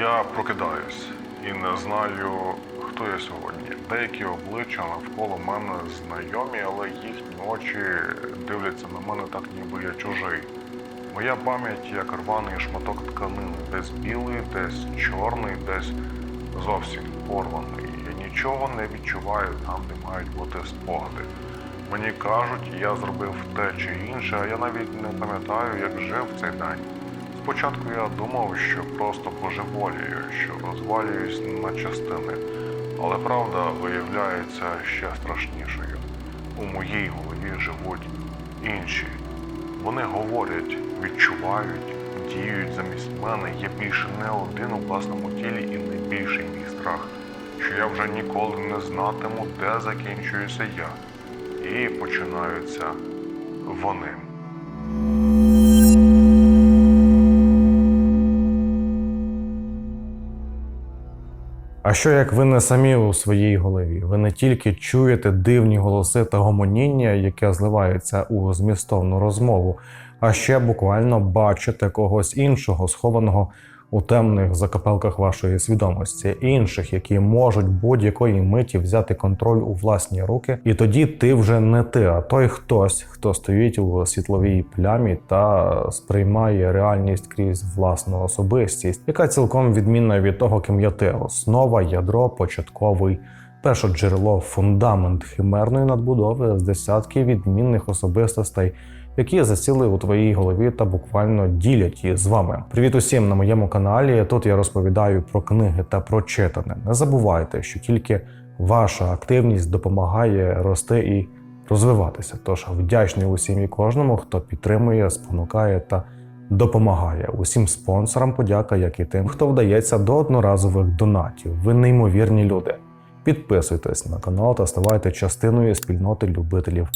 Я прокидаюсь і не знаю, хто я сьогодні. Деякі обличчя навколо мене знайомі, але їхні очі дивляться на мене так, ніби я чужий. Моя пам'ять як рваний шматок тканини, десь білий, десь чорний, десь зовсім порваний. Я нічого не відчуваю там, де мають бути спогади. Мені кажуть, я зробив те чи інше, а я навіть не пам'ятаю, як жив цей день. Спочатку я думав, що просто божеволію, що розвалююсь на частини, але правда виявляється ще страшнішою. У моїй голові живуть інші. Вони говорять, відчувають, діють замість мене. Я більше не один у власному тілі і найбільший мій страх, що я вже ніколи не знатиму, де закінчуюся я. І починаються вони. А що як ви не самі у своїй голові? Ви не тільки чуєте дивні голоси та гомоніння, яке зливається у змістовну розмову, а ще буквально бачите когось іншого, схованого у темних закапелках вашої свідомості, інших, які можуть будь-якої миті взяти контроль у власні руки, і тоді ти вже не ти, а той хтось, хто стоїть у світловій плямі та сприймає реальність крізь власну особистість, яка цілком відмінна від того, ким є ти. Основа, ядро, початковий. Першоджерело, фундамент химерної надбудови з десятки відмінних особистостей, які засіли у твоїй голові та буквально ділять її з вами. Привіт усім на моєму каналі. Тут я розповідаю про книги та про читане. Не забувайте, що тільки ваша активність допомагає рости і розвиватися. Тож вдячний усім і кожному, хто підтримує, спонукає та допомагає. Усім спонсорам подяка, як і тим, хто вдається до одноразових донатів. Ви неймовірні люди. Підписуйтесь на канал та ставайте частиною спільноти любителів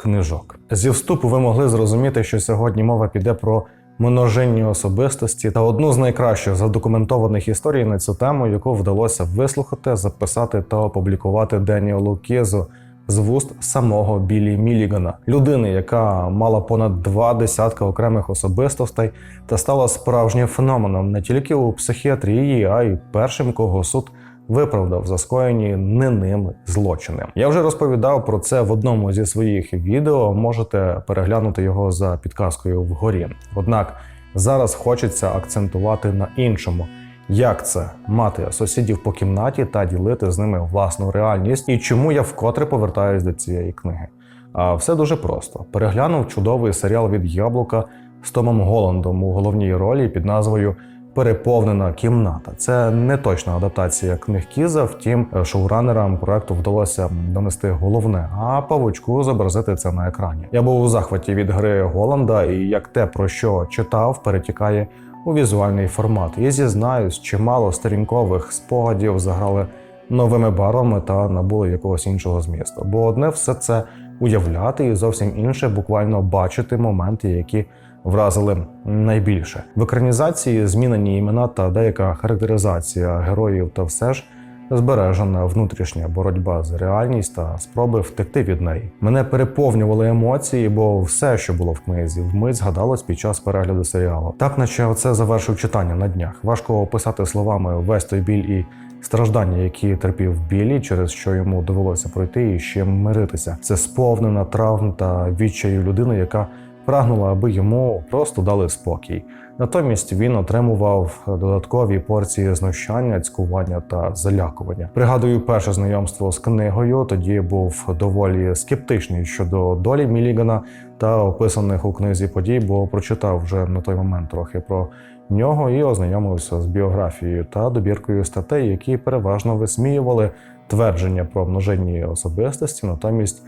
книжок. Зі вступу ви могли зрозуміти, що сьогодні мова піде про множинні особистості та одну з найкращих задокументованих історій на цю тему, яку вдалося вислухати, записати та опублікувати Деніелу Кєзу з вуст самого Білі Мілігана, людини, яка мала понад два десятка окремих особистостей та стала справжнім феноменом не тільки у психіатрії, а й першим, кого суд виправдав за скоєні не ним злочини. Я вже розповідав про це в одному зі своїх відео. Можете переглянути його за підказкою вгорі. Однак зараз хочеться акцентувати на іншому. Як це мати сусідів по кімнаті та ділити з ними власну реальність, і чому я вкотре повертаюсь до цієї книги? А все дуже просто: переглянув чудовий серіал від Яблука з Томом Голландом у головній ролі під назвою Переповнена кімната. Це не точна адаптація книг Кіза, втім, шоуранерам проекту вдалося донести головне, а павучку зобразити це на екрані. Я був у захваті від гри Голланда, і як те, про що читав, перетікає у візуальний формат. І зізнаюсь, чимало сторінкових спогадів заграли новими барвами та набули якогось іншого змісту. Бо одне все це уявляти, і зовсім інше буквально бачити моменти, які вразили найбільше. В екранізації змінені імена та деяка характеризація героїв, та все ж збережена внутрішня боротьба з реальність та спроби втекти від неї. Мене переповнювали емоції, бо все, що було в книзі, вмить згадалось під час перегляду серіалу. Так, наче оце завершив читання на днях. Важко описати словами весь той біль і. Страждання, які терпів білі, через що йому довелося пройти і ще миритися, це сповнена травм та відчаю людини, яка прагнула, аби йому просто дали спокій. Натомість він отримував додаткові порції знущання, цькування та залякування. Пригадую перше знайомство з книгою. Тоді був доволі скептичний щодо долі Мілігана та описаних у книзі подій, бо прочитав вже на той момент трохи про нього і ознайомився з біографією та добіркою статей, які переважно висміювали твердження про множинні особистості, натомість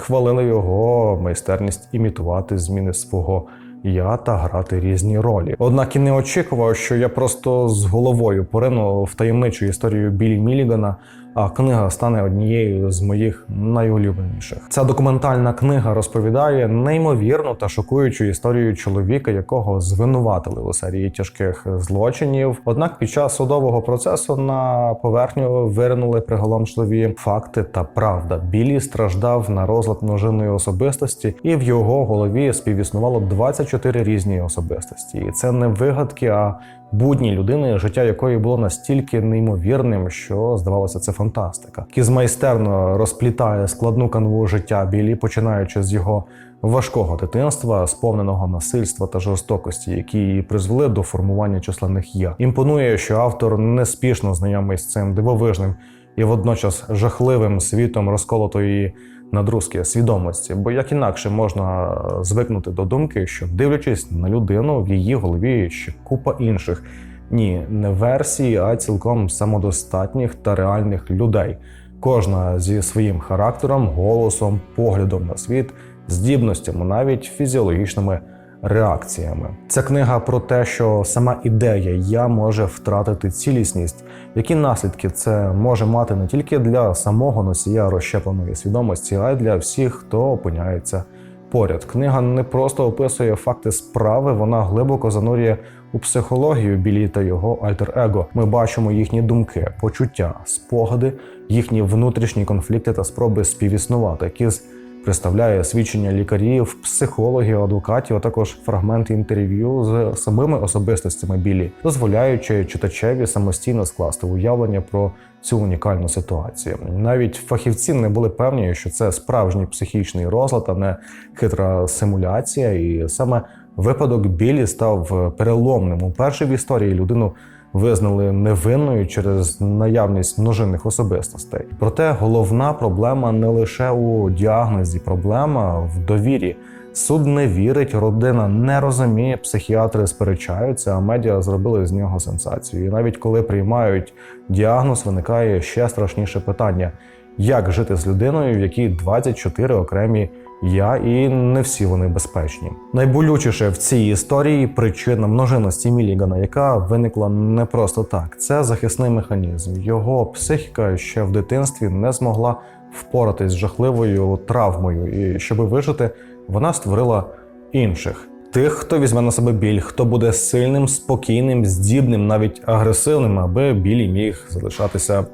хвалили його майстерність імітувати зміни свого я та грати різні ролі. Однак і не очікував, що я просто з головою порину в таємничу історію Білі Мілігана, книга стане однією з моїх найулюбленіших. Ця документальна книга розповідає неймовірну та шокуючу історію чоловіка, якого звинуватили у серії тяжких злочинів. Однак під час судового процесу на поверхню виринули приголомшливі факти та правда. Білі страждав на розлад множинної особистості, і в його голові співіснувало 24 різні особистості. І це не вигадки, а будній людини, життя якої було настільки неймовірним, що здавалося, це фантастика. Кіз майстерно розплітає складну канву життя білі, починаючи з його важкого дитинства, сповненого насильства та жорстокості, які її призвели до формування численних я. Імпонує, що автор неспішно знайомий з цим дивовижним і водночас жахливим світом розколотої надрузки свідомості. Бо як інакше можна звикнути до думки, що дивлячись на людину, в її голові ще купа інших. Ні, не версії, а цілком самодостатніх та реальних людей. Кожна зі своїм характером, голосом, поглядом на світ, здібностями, навіть фізіологічними реакціями. Ця книга про те, що сама ідея я може втратити цілісність, які наслідки це може мати не тільки для самого носія розщепленої свідомості, а й для всіх, хто опиняється поряд. Книга не просто описує факти справи, вона глибоко занурює у психологію білі та його альтер-его. Ми бачимо їхні думки, почуття, спогади, їхні внутрішні конфлікти та спроби співіснувати, які з представляє свідчення лікарів, психологів, адвокатів, а також фрагменти інтерв'ю з самими особистостями білі, дозволяючи читачеві самостійно скласти уявлення про цю унікальну ситуацію. Навіть фахівці не були певні, що це справжній психічний розлад, а не хитра симуляція. І саме випадок білі став переломним. Уперше в історії людину визнали невинною через наявність множинних особистостей. Проте головна проблема не лише у діагнозі, проблема в довірі. Суд не вірить, родина не розуміє, психіатри сперечаються, а медіа зробили з нього сенсацію. І навіть коли приймають діагноз, виникає ще страшніше питання: як жити з людиною, в якій 24 окремі я, і не всі вони безпечні. Найболючіше в цій історії причина множинності Мілігана, яка виникла не просто так. Це захисний механізм. Його психіка ще в дитинстві не змогла впоратись з жахливою травмою, і щоб вижити, вона створила інших. Тих, хто візьме на себе біль, хто буде сильним, спокійним, здібним, навіть агресивним, аби білі міг залишатися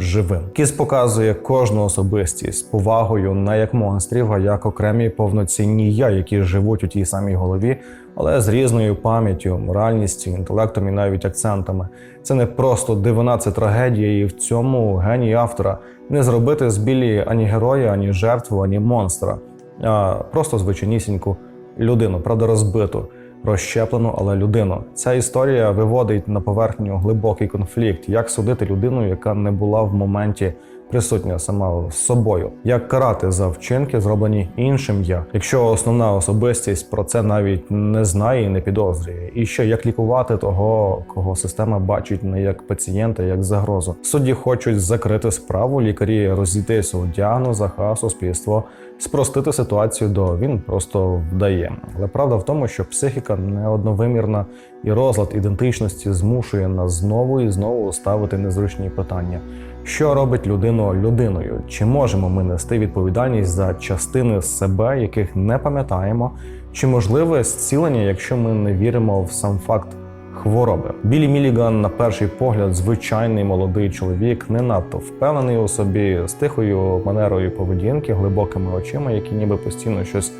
живим. Кіс показує кожну особистість з повагою не як монстрів, а як окремі повноцінні я, які живуть у тій самій голові, але з різною пам'яттю, моральністю, інтелектом і навіть акцентами. Це не просто дивина, це трагедія, і в цьому геній автора не зробити з білі ані героя, ані жертву, ані монстра, а просто звичайнісіньку людину, правда, розбиту розщеплену, але людину. Ця історія виводить на поверхню глибокий конфлікт, як судити людину, яка не була в моменті присутня сама з собою, як карати за вчинки, зроблені іншим я, якщо основна особистість про це навіть не знає і не підозрює, і ще як лікувати того, кого система бачить не як пацієнта, як загрозу. Судді хочуть закрити справу, лікарі розійтися у діагнозах, а суспільство спростити ситуацію до він просто вдає. Але правда в тому, що психіка неодновимірна і розлад ідентичності змушує нас знову і знову ставити незручні питання. Що робить людину людиною? Чи можемо ми нести відповідальність за частини себе, яких не пам'ятаємо? Чи можливе зцілення, якщо ми не віримо в сам факт хвороби? Білі Міліган, на перший погляд, звичайний молодий чоловік, не надто впевнений у собі, з тихою манерою поведінки, глибокими очима, які ніби постійно щось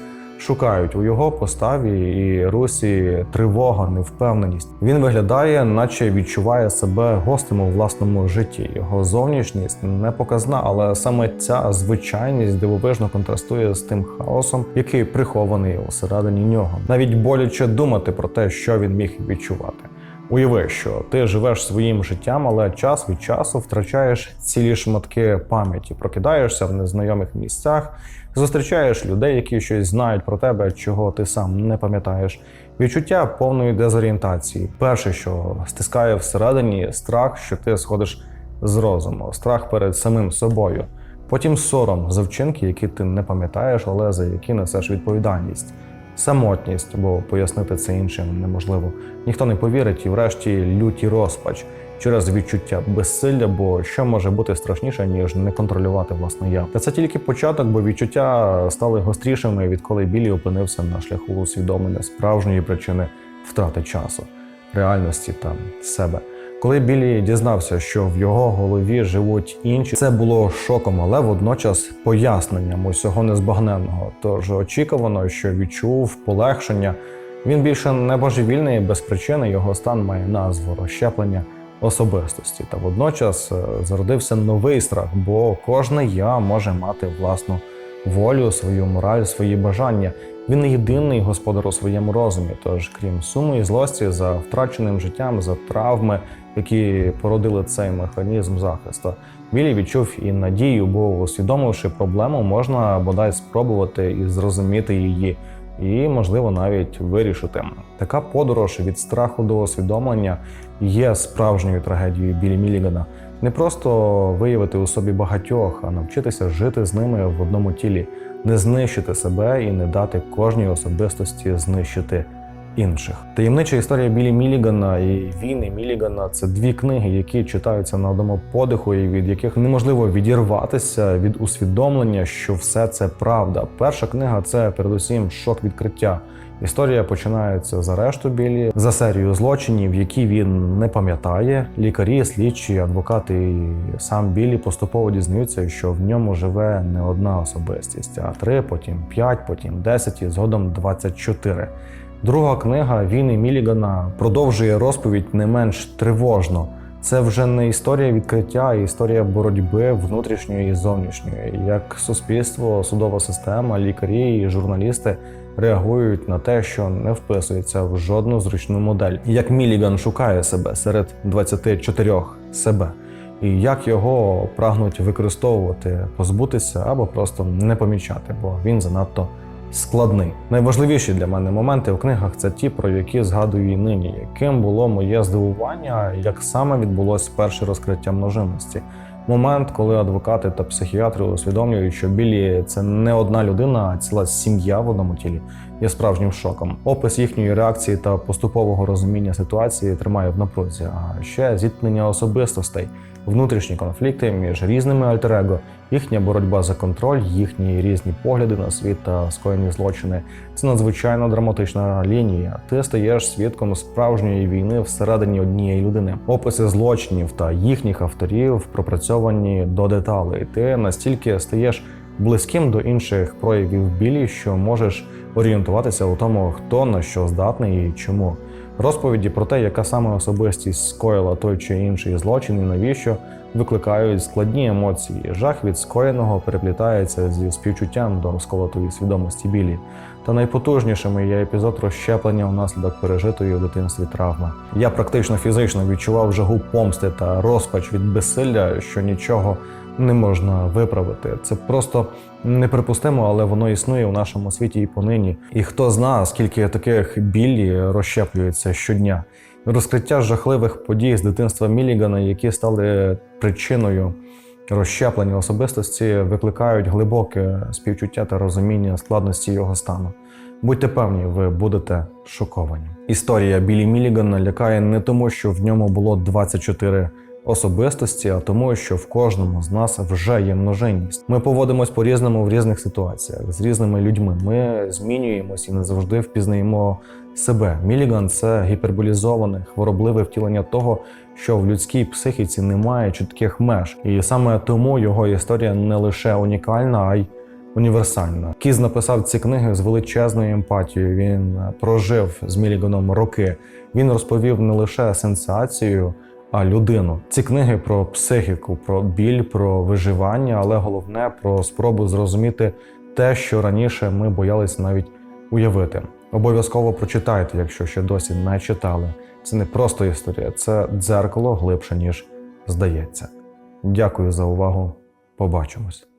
шукають у його поставі і русі тривога, невпевненість. Він виглядає, наче відчуває себе гостем у власному житті. Його зовнішність не показна, але саме ця звичайність дивовижно контрастує з тим хаосом, який прихований усередині нього. Навіть боляче думати про те, що він міг відчувати. Уяви, що ти живеш своїм життям, але час від часу втрачаєш цілі шматки пам'яті, прокидаєшся в незнайомих місцях, зустрічаєш людей, які щось знають про тебе, чого ти сам не пам'ятаєш. Відчуття повної дезорієнтації. Перше, що стискає всередині, страх, що ти сходиш з розуму, страх перед самим собою. Потім сором за вчинки, які ти не пам'ятаєш, але за які несеш відповідальність. Самотність, бо пояснити це іншим неможливо. Ніхто не повірить, і врешті люті розпач через відчуття безсилля, бо що може бути страшніше, ніж не контролювати власне я. Та це тільки початок, бо відчуття стали гострішими, відколи Білі опинився на шляху усвідомлення справжньої причини втрати часу, реальності та себе. Коли Білі дізнався, що в його голові живуть інші, це було шоком, але водночас поясненням усього незбагненного. Тож очікувано, що відчув полегшення, Він більше не божевільний без причини. Його стан має назву розщеплення особистості. Та водночас е, зародився новий страх, бо кожне я може мати власну волю, свою мораль, свої бажання. Він не єдиний господар у своєму розумі. Тож, крім суми і злості за втраченим життям, за травми, які породили цей механізм захисту, Білі відчув і надію, бо усвідомивши проблему, можна бодай спробувати і зрозуміти її, і можливо навіть вирішити. Така подорож від страху до усвідомлення є справжньою трагедією Білі Мілігана. Не просто виявити у собі багатьох, а навчитися жити з ними в одному тілі, не знищити себе і не дати кожній особистості знищити інших. Таємнича історія Білі Мілігана і війни Мілігана це дві книги, які читаються на одному подиху, і від яких неможливо відірватися від усвідомлення, що все це правда. Перша книга це передусім шок відкриття. Історія починається з арешту Білі за серію злочинів, які він не пам'ятає. Лікарі, слідчі, адвокати і сам Білі поступово дізнаються, що в ньому живе не одна особистість, а три, потім п'ять, потім десять і згодом 24. Друга книга Війни Мілігана продовжує розповідь не менш тривожно. Це вже не історія відкриття, а історія боротьби внутрішньої і зовнішньої. Як суспільство, судова система, лікарі і журналісти реагують на те, що не вписується в жодну зручну модель. Як Міліган шукає себе серед 24 себе, і як його прагнуть використовувати, позбутися або просто не помічати, бо він занадто складний. Найважливіші для мене моменти в книгах це ті, про які згадую і нині, яким було моє здивування, як саме відбулось перше розкриття множинності. Момент, коли адвокати та психіатри усвідомлюють, що білі це не одна людина, а ціла сім'я в одному тілі, є справжнім шоком. Опис їхньої реакції та поступового розуміння ситуації тримає в напрузі. А ще зіткнення особистостей, внутрішні конфлікти між різними альтер-его, їхня боротьба за контроль, їхні різні погляди на світ та скоєні злочини. Це надзвичайно драматична лінія. Ти стаєш свідком справжньої війни всередині однієї людини. Описи злочинів та їхніх авторів пропрацьовані до деталей. Ти настільки стаєш близьким до інших проявів білі, що можеш орієнтуватися у тому, хто на що здатний і чому. Розповіді про те, яка саме особистість скоїла той чи інший злочин і навіщо викликають складні емоції. Жах від скоєного переплітається зі співчуттям до розколотої свідомості білі. Та найпотужнішими є епізод розщеплення внаслідок пережитої у дитинстві травми. Я практично фізично відчував жагу помсти та розпач від безсилля, що нічого не можна виправити. Це просто неприпустимо, але воно існує у нашому світі і понині. І хто знає, скільки таких білі розщеплюється щодня. Розкриття жахливих подій з дитинства Мілігана, які стали причиною розщеплення особистості, викликають глибоке співчуття та розуміння складності його стану. Будьте певні, ви будете шоковані. Історія Білі Мілігана лякає не тому, що в ньому було 24 особистості, а тому, що в кожному з нас вже є множинність. Ми поводимось по-різному в різних ситуаціях з різними людьми. Ми змінюємось і не завжди впізнаємо себе. Міліган це гіперболізоване, хворобливе втілення того, що в людській психіці немає чітких меж, і саме тому його історія не лише унікальна, а й універсальна. Кіз написав ці книги з величезною емпатією. Він прожив з Міліганом роки. Він розповів не лише сенсацію, людину. Ці книги про психіку, про біль, про виживання, але головне про спробу зрозуміти те, що раніше ми боялися навіть уявити. Обов'язково прочитайте, якщо ще досі не читали. Це не просто історія, це дзеркало глибше, ніж здається. Дякую за увагу. Побачимось.